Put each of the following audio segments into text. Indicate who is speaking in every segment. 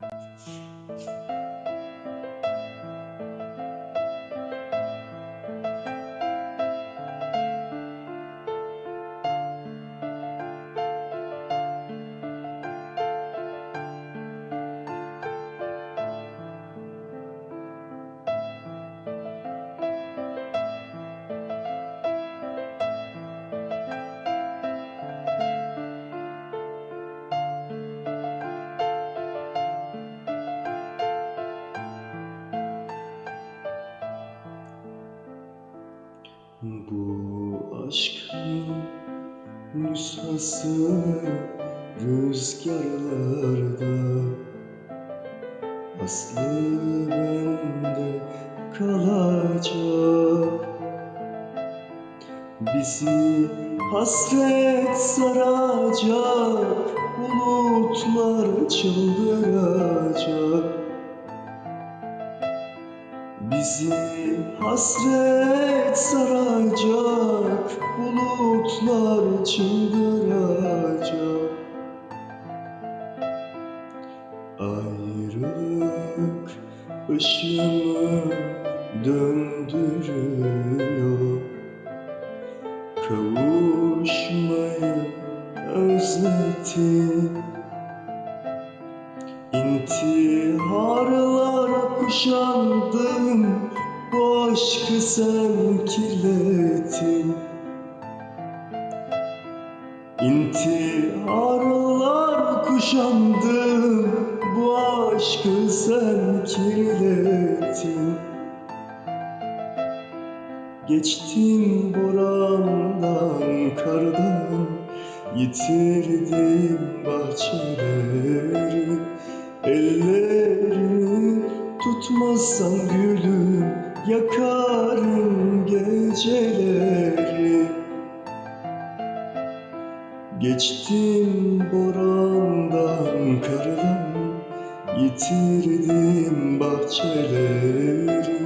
Speaker 1: Thank you. Bu aşkın nüshası rüzgarlarda. Aslı bende kalacak. Bizi hasret saracak Bulutlar çıldıracak Bizi hasret saracak Bulutlar çıldıracak. Ayrılık ışığımı döndürüyor. Kavuşmayı özledim İntiharlar kuşandım Bu aşkı sen kirlettin İntiharlar kuşandım Bu aşkı sen kirlettin Geçtim borandan kardan Yitirdim bahçeleri tutmazsan gülüm Yakarım geceleri. Geçtim borandan kardan Yitirdim bahçeleri.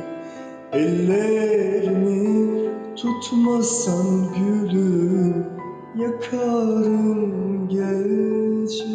Speaker 1: Ellerimi tutmazsan gülüm Yakarım geceleri